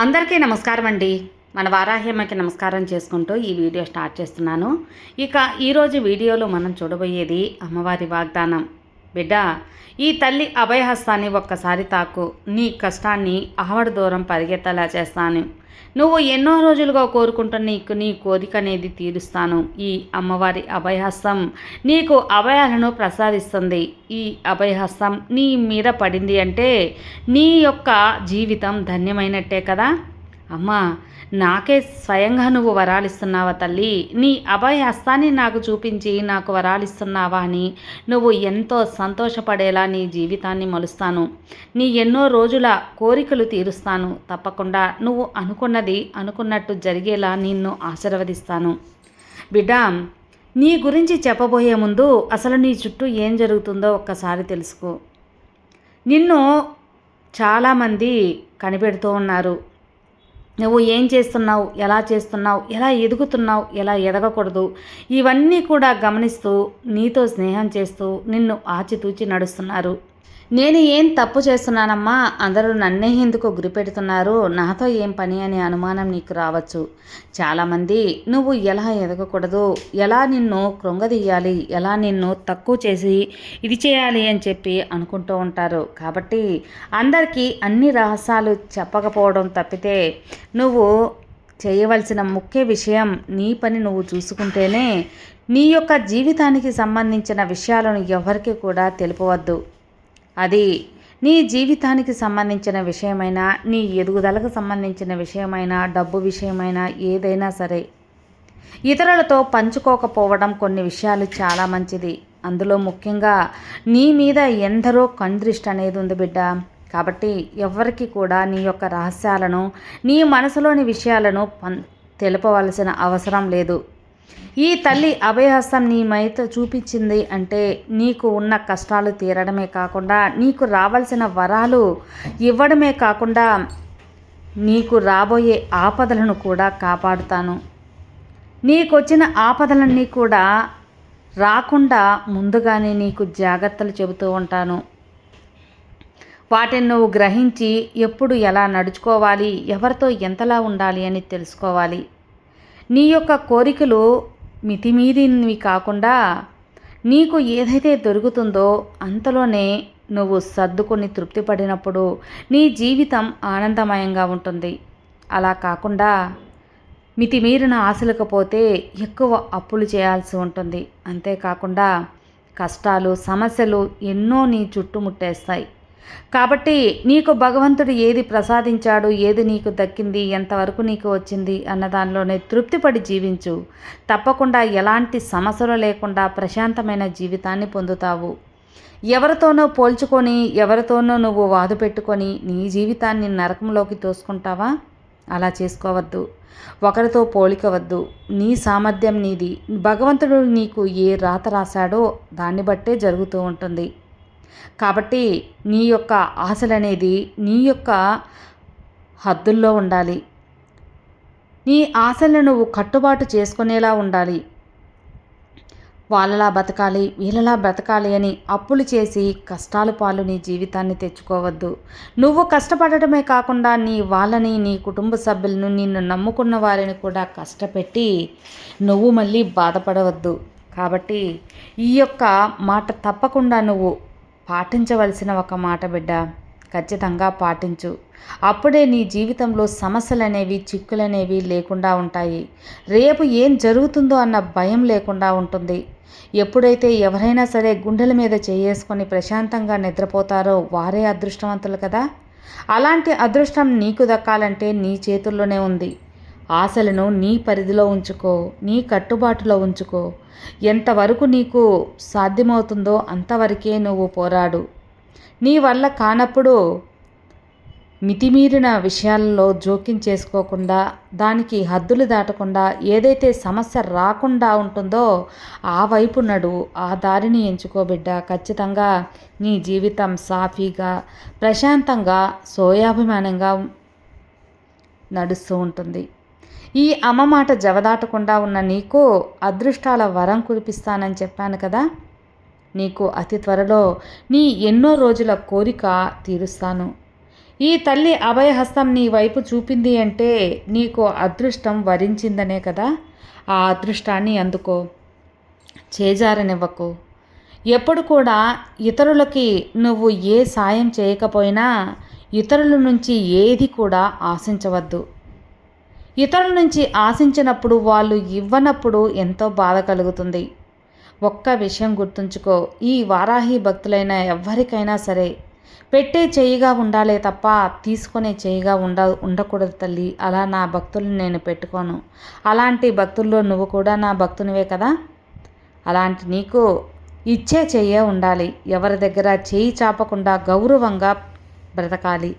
అందరికీ నమస్కారం అండి. మన వారాహ్యమ్మకి నమస్కారం చేసుకుంటూ ఈ వీడియో స్టార్ట్ చేస్తున్నాను. ఇక ఈరోజు వీడియోలో మనం చూడబోయేది అమ్మవారి వాగ్దానం. బిడ్డ ఈ తల్లి అభయహస్తాన్ని ఒక్కసారి తాకు. నీ కష్టాన్ని ఆవడ దూరం పరిగెత్తలా చేస్తాను. నువ్వు ఎన్నో రోజులుగా కోరుకుంటున్న నీకు నీ కోరిక అనేది తీరుస్తాను. ఈ అమ్మవారి అభయహస్తం నీకు అభయాలను ప్రసాదిస్తుంది. ఈ అభయహస్తం నీ మీద పడింది అంటే నీ యొక్క జీవితం ధన్యమైనట్టే కదా? అమ్మా నాకే స్వయంగా నువ్వు వరాలిస్తున్నావా తల్లి? నీ అభయ హస్తాన్ని నాకు చూపించి నాకు వరాలిస్తున్నావా అని నువ్వు ఎంతో సంతోషపడేలా నీ జీవితాన్ని మలుస్తాను. నీ ఎన్నో రోజుల కోరికలు తీరుస్తాను. తప్పకుండా నువ్వు అనుకున్నది అనుకున్నట్టు జరిగేలా నిన్ను ఆశీర్వదిస్తాను. బిడ్డ నీ గురించి చెప్పబోయే ముందు అసలు నీ చుట్టూ ఏం జరుగుతుందో ఒక్కసారి తెలుసుకో. నిన్ను చాలామంది కనిపెడుతూ ఉన్నారు. నువ్వు ఏం చేస్తున్నావు? ఎలా చేస్తున్నావు? ఎలా ఎదుగుతున్నావు? ఎలా ఎదగకూడదు? ఇవన్నీ కూడా గమనిస్తూ నీతో స్నేహం చేస్తూ నిన్ను ఆచితూచి నడుస్తున్నారు. నేను ఏం తప్పు చేస్తున్నానమ్మా? అందరూ నన్నే ఎందుకు గురిపెడుతున్నారు నాతో ఏం పని అనే అనుమానం నీకు రావచ్చు. చాలామంది నువ్వు ఎలా ఎదగకూడదు? ఎలా నిన్ను కృంగదీయాలి? ఎలా నిన్ను తక్కువ చేసి ఇది చేయాలి? అని చెప్పి అనుకుంటూ ఉంటారు. కాబట్టి అందరికీ అన్ని రహస్యాలు చెప్పకపోవడం తప్పితే నువ్వు చేయవలసిన ముఖ్య విషయం నీ పని నువ్వు చూసుకుంటేనే నీ యొక్క జీవితానికి సంబంధించిన విషయాలను ఎవరికి కూడా తెలుపవద్దు. అది నీ జీవితానికి సంబంధించిన విషయమైనా నీ ఎదుగుదలకు సంబంధించిన విషయమైనా డబ్బు విషయమైనా ఏదైనా సరే. ఇతరులతో పంచుకోకపోవడం కొన్ని విషయాలు చాలా మంచిది. అందులో ముఖ్యంగా నీ మీద ఎందరో కందృష్టి అనేది ఉంది బిడ్డ. కాబట్టి ఎవరికి కూడా నీ యొక్క రహస్యాలను నీ మనసులోని విషయాలను పం తెలుపవలసిన అవసరం లేదు. ఈ తల్లి అభయహస్తం నీ మైత చూపించింది అంటే నీకు ఉన్న కష్టాలు తీరడమే కాకుండా నీకు రావాల్సిన వరాలు ఇవ్వడమే కాకుండా నీకు రాబోయే ఆపదలను కూడా కాపాడుతాను. నీకొచ్చిన ఆపదలన్నీ కూడా రాకుండా ముందుగానే నీకు జాగ్రత్తలు చెబుతూ ఉంటాను. వాటిని నువ్వు గ్రహించి ఎప్పుడు ఎలా నడుచుకోవాలి ఎవరితో ఎంతలా ఉండాలి అని తెలుసుకోవాలి. నీ యొక్క కోరికలు మితిమీరినవి కాకుండా నీకు ఏదైతే దొరుకుతుందో అంతలోనే నువ్వు సర్దుకొని తృప్తిపడినప్పుడు నీ జీవితం ఆనందమయంగా ఉంటుంది. అలా కాకుండా మితిమీరిన ఆశలకు పోతే ఎక్కువ అప్పులు చేయాల్సి ఉంటుంది. అంతేకాకుండా కష్టాలు సమస్యలు ఎన్నో నీ చుట్టుముట్టేస్తాయి. కాబట్టి నీకు భగవంతుడు ఏది ప్రసాదించాడు ఏది నీకు దక్కింది ఎంతవరకు నీకు వచ్చింది అన్న దానిలోనే తృప్తిపడి జీవించు. తప్పకుండా ఎలాంటి సమస్యలు లేకుండా ప్రశాంతమైన జీవితాన్ని పొందుతావు. ఎవరితోనో పోల్చుకొని ఎవరితోనో నువ్వు వాదు పెట్టుకొని నీ జీవితాన్ని నరకంలోకి తోసుకుంటావా? అలా చేసుకోవద్దు. ఒకరితో పోలికవద్దు నీ సామర్థ్యం నీది. భగవంతుడు నీకు ఏ రాత రాశాడో దాన్ని బట్టే జరుగుతూ ఉంటుంది. కాబట్టి నీ యొక్క ఆశలనేది నీ యొక్క హద్దుల్లో ఉండాలి. నీ ఆశలను నువ్వు కట్టుబాటు చేసుకునేలా ఉండాలి. వాళ్ళలా బతకాలి వీళ్ళలా బ్రతకాలి అని అప్పులు చేసి కష్టాలు పాలు నీ జీవితాన్ని తెచ్చుకోవద్దు. నువ్వు కష్టపడటమే కాకుండా నీ వాళ్ళని నీ కుటుంబ సభ్యులను నిన్ను నమ్ముకున్న వారిని కూడా కష్టపెట్టి నువ్వు మళ్ళీ బాధపడవద్దు. కాబట్టి ఈ యొక్క మాట తప్పకుండా నువ్వు పాటించవలసిన ఒక మాట బిడ్డ ఖచ్చితంగా పాటించు. అప్పుడే నీ జీవితంలో సమస్యలనేవి చిక్కులనేవి లేకుండా ఉంటాయి. రేపు ఏం జరుగుతుందో అన్న భయం లేకుండా ఉంటుంది. ఎప్పుడైతే ఎవరైనా సరే గుండెల మీద చేసుకొని ప్రశాంతంగా నిద్రపోతారో వారే అదృష్టవంతులు కదా? అలాంటి అదృష్టం నీకు దక్కాలంటే నీ చేతుల్లోనే ఉంది. ఆశలను నీ పరిధిలో ఉంచుకో నీ కట్టుబాటులో ఉంచుకో. ఎంతవరకు నీకు సాధ్యమవుతుందో అంతవరకే నువ్వు పోరాడు. నీ వల్ల కానప్పుడు మితిమీరిన విషయాల్లో జోక్యం చేసుకోకుండా దానికి హద్దులు దాటకుండా ఏదైతే సమస్య రాకుండా ఉంటుందో ఆ వైపు నడు ఆ దారిని ఎంచుకోబిడ్డ ఖచ్చితంగా నీ జీవితం సాఫీగా ప్రశాంతంగా సోయాభిమానంగా నడుస్తూ ఉంటుంది. ఈ అమ్మ మాట జవదాటకుండా ఉన్న నీకు అదృష్టాల వరం కురిపిస్తానని చెప్పాను కదా. నీకు అతి త్వరలో నీ ఎన్నో రోజుల కోరిక తీరుస్తాను. ఈ తల్లి అభయహస్తం నీ వైపు చూపింది అంటే నీకు అదృష్టం వరించిందనే కదా. ఆ అదృష్టాన్ని అందుకో. చేజారనివ్వకు. ఎప్పుడు కూడా ఇతరులకి నువ్వు ఏ సాయం చేయకపోయినా ఇతరుల నుంచి ఏది కూడా ఆశించవద్దు. ఇతరుల నుంచి ఆశించినప్పుడు వాళ్ళు ఇవ్వనప్పుడు ఎంతో బాధ కలుగుతుంది. ఒక్క విషయం గుర్తుంచుకో ఈ వారాహి భక్తులైన ఎవ్వరికైనా సరే పెట్టే చేయిగా ఉండాలే తప్ప తీసుకునే చేయిగా ఉండ ఉండకూడదు తల్లి. అలా నా భక్తుల్ని నేను పెట్టుకోను. అలాంటి భక్తుల్లో నువ్వు కూడా నా భక్తునివే కదా? అలాంటి నీకు ఇచ్చే చెయ్యే ఉండాలి. ఎవరి దగ్గర చేయి చాపకుండా గౌరవంగా బ్రతకాలి.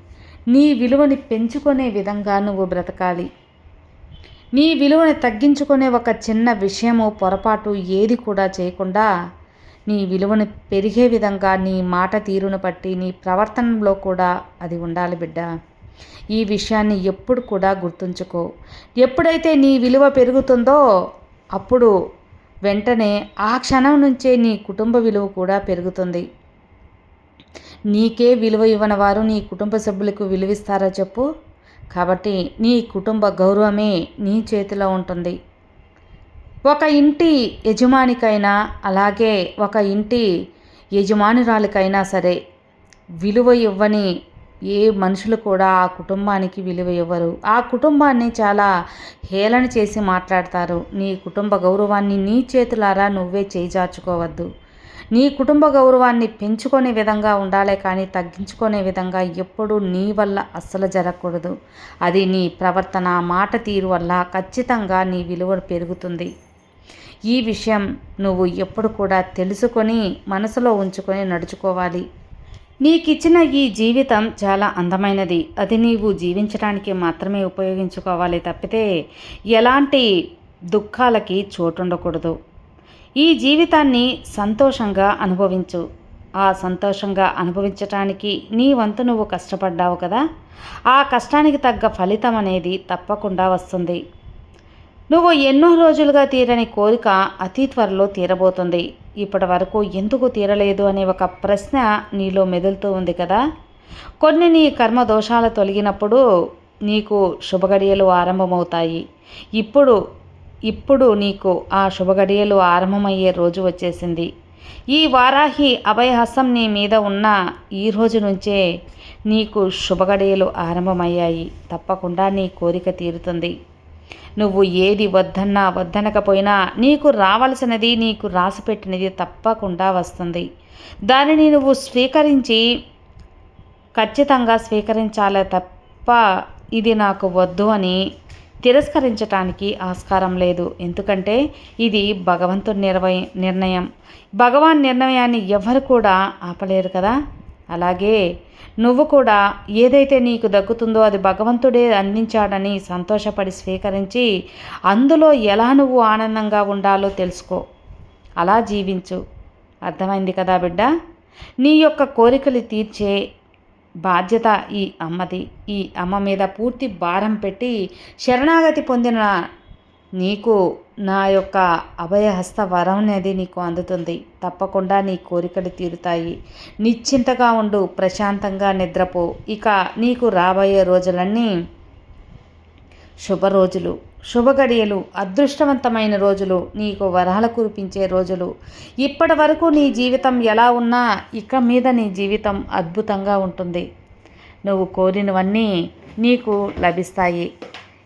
నీ విలువని పెంచుకునే విధంగా నువ్వు బ్రతకాలి. నీ విలువని తగ్గించుకునే ఒక చిన్న విషయము పొరపాటు ఏది కూడా చేయకుండా నీ విలువను పెరిగే విధంగా నీ మాట తీరును బట్టి నీ ప్రవర్తనలో కూడా అది ఉండాలి బిడ్డ. ఈ విషయాన్ని ఎప్పుడు కూడా గుర్తుంచుకో. ఎప్పుడైతే నీ విలువ పెరుగుతుందో అప్పుడు వెంటనే ఆ క్షణం నుంచే నీ కుటుంబ విలువ కూడా పెరుగుతుంది. నీకే విలువ ఇవ్వని వారు నీ కుటుంబ సభ్యులకు విలువిస్తారా చెప్పు? కాబట్టి నీ కుటుంబ గౌరవమే నీ చేతిలో ఉంటుంది. ఒక ఇంటి యజమానికైనా అలాగే ఒక ఇంటి యజమానురాలికైనా సరే విలువ ఇవ్వని ఏ మనుషులు కూడా ఆ కుటుంబానికి విలువ ఇవ్వరు. ఆ కుటుంబాన్ని చాలా హేళన చేసి మాట్లాడతారు. నీ కుటుంబ గౌరవాన్ని నీ చేతులారా నువ్వే చేజార్చుకోవద్దు. నీ కుటుంబ గౌరవాన్ని పెంచుకునే విధంగా ఉండాలి కానీ తగ్గించుకునే విధంగా ఎప్పుడూ నీ వల్ల అస్సలు జరగకూడదు. అది నీ ప్రవర్తన మాట తీరు వల్ల ఖచ్చితంగా నీ విలువ పెరుగుతుంది. ఈ విషయం నువ్వు ఎప్పుడు కూడా తెలుసుకొని మనసులో ఉంచుకొని నడుచుకోవాలి. నీకిచ్చిన ఈ జీవితం చాలా అందమైనది. అది నీవు జీవించడానికి మాత్రమే ఉపయోగించుకోవాలి తప్పితే ఎలాంటి దుఃఖాలకి చోటుండకూడదు. ఈ జీవితాన్ని సంతోషంగా అనుభవించు. ఆ సంతోషంగా అనుభవించటానికి నీ వంతు నువ్వు కష్టపడ్డావు కదా? ఆ కష్టానికి తగ్గ ఫలితం అనేది తప్పకుండా వస్తుంది. నువ్వు ఎన్నో రోజులుగా తీరని కోరిక అతి త్వరలో తీరబోతుంది. ఇప్పటి వరకు ఎందుకు తీరలేదు అనే ఒక ప్రశ్న నీలో మెదులుతూ ఉంది కదా? కొన్ని నీ కర్మ దోషాలు తొలగినప్పుడు నీకు శుభగడియలు ఆరంభమవుతాయి. ఇప్పుడు ఇప్పుడు నీకు ఆ శుభగడియలు ఆరంభమయ్యే రోజు వచ్చేసింది. ఈ వారాహి అభయహస్తం నీ మీద ఉన్న ఈ రోజు నుంచే నీకు శుభగడియలు ఆరంభమయ్యాయి. తప్పకుండా నీ కోరిక తీరుతుంది. నువ్వు ఏది వద్దన్నా వద్దనకపోయినా నీకు రావలసినది నీకు రాసిపెట్టినది తప్పకుండా వస్తుంది. దానిని నువ్వు స్వీకరించి ఖచ్చితంగా స్వీకరించాలే తప్ప ఇది నాకు వద్దు అని తిరస్కరించటానికి ఆస్కారం లేదు. ఎందుకంటే ఇది భగవంతుడి నిర్వయ నిర్ణయం. భగవాన్ నిర్ణయాన్ని ఎవరు కూడా ఆపలేరు కదా? అలాగే నువ్వు కూడా ఏదైతే నీకు దక్కుతుందో అది భగవంతుడే అందించాడని సంతోషపడి స్వీకరించి అందులో ఎలా నువ్వు ఆనందంగా ఉండాలో తెలుసుకో. అలా జీవించు. అర్థమైంది కదా బిడ్డ? నీ యొక్క కోరికలు తీర్చే బాధ్యత ఈ అమ్మది. ఈ అమ్మ మీద పూర్తి భారం పెట్టి శరణాగతి పొందిన నీకు నా యొక్క అభయహస్త వరం అనేది నీకు అందుతుంది. తప్పకుండా నీ కోరికలు తీరుతాయి. నిశ్చింతగా ఉండు ప్రశాంతంగా నిద్రపో. ఇక నీకు రాబోయే రోజులన్నీ శుభ రోజులు శుభగడియలు అదృష్టవంతమైన రోజులు నీకు వరాల కురిపించే రోజులు. ఇప్పటి వరకు నీ జీవితం ఎలా ఉన్నా ఇక మీద నీ జీవితం అద్భుతంగా ఉంటుంది. నువ్వు కోరినవన్నీ నీకు లభిస్తాయి.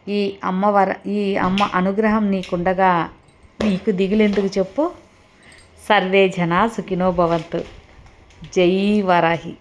ఈ అమ్మవర ఈ అమ్మ అనుగ్రహం నీకుండగా నీకు దిగులెందుకు చెప్పు? సర్వే జనా సుఖినో భవంతు. జై వరాహి.